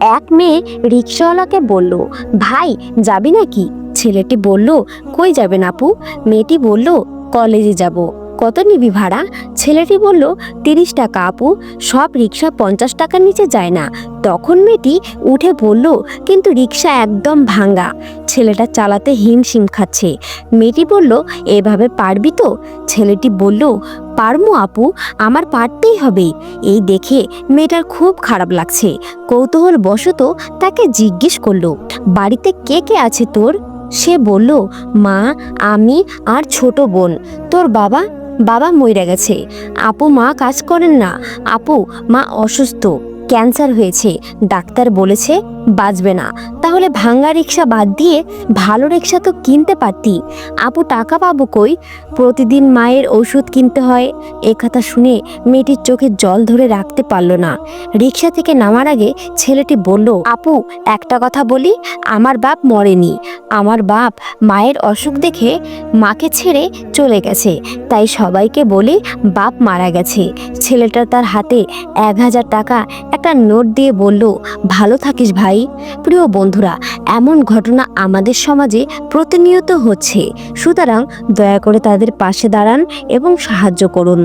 এক মেয়ে রিক্সাওয়ালাকে বলল, ভাই, যাবি নাকি? ছেলেটি বলল, কই যাবেন আপু? মেয়েটি বলল, কলেজে যাব। কত নিবি ভাড়া? ছেলেটি বলল, তিরিশ টাকা আপু, সব রিক্সা পঞ্চাশ টাকার নিচে যায় না। তখন মেয়েটি উঠে বলল, কিন্তু রিক্সা একদম ভাঙ্গা। ছেলেটা চালাতে হিমশিম খাচ্ছে। মেয়েটি বলল, এভাবে পারবি তো? ছেলেটি বলল পারমু আপু, আমার পারতেই হবে। এই দেখে মেয়েটার খুব খারাপ লাগছে। কৌতূহল বশত তাকে জিজ্ঞেস করল, বাড়িতে কে কে আছে তোর? সে বলল, মা, আমি আর ছোট বোন। তোর বাবা বাবা মরে গেছে। আপু মা কাজ করেন না। আপু, মা অসুস্থ। ক্যান্সার হয়েছে। ডাক্তার বলেছে, বাঁচবে না। তাহলে ভাঙ্গা রিক্সা বাদ দিয়ে ভালো রিক্সা তো কিনতে পারতি। আপু, টাকা পাবো কই? প্রতিদিন মায়ের ওষুধ কিনতে হয়। এ কথা শুনে মেয়েটির চোখে জল ধরে রাখতে পারল না। রিক্সা থেকে নামার আগে ছেলেটি বলল, আপু, একটা কথা বলি, আমার বাপ মরেনি। আমার বাপ মায়ের অসুখ দেখে মাকে ছেড়ে চলে গেছে। তাই সবাইকে বলে, বাপ মারা গেছে। ছেলেটা তার হাতে এক হাজার টাকা একটা নোট দিয়ে বলল, ভালো থাকিস ভাই। প্রিয় বন্ধুরা, এমন ঘটনা আমাদের সমাজে প্রতিনিয়ত হচ্ছে। সুতরাং দয়া করে তাদের পাশে দাঁড়ান এবং সাহায্য করুন।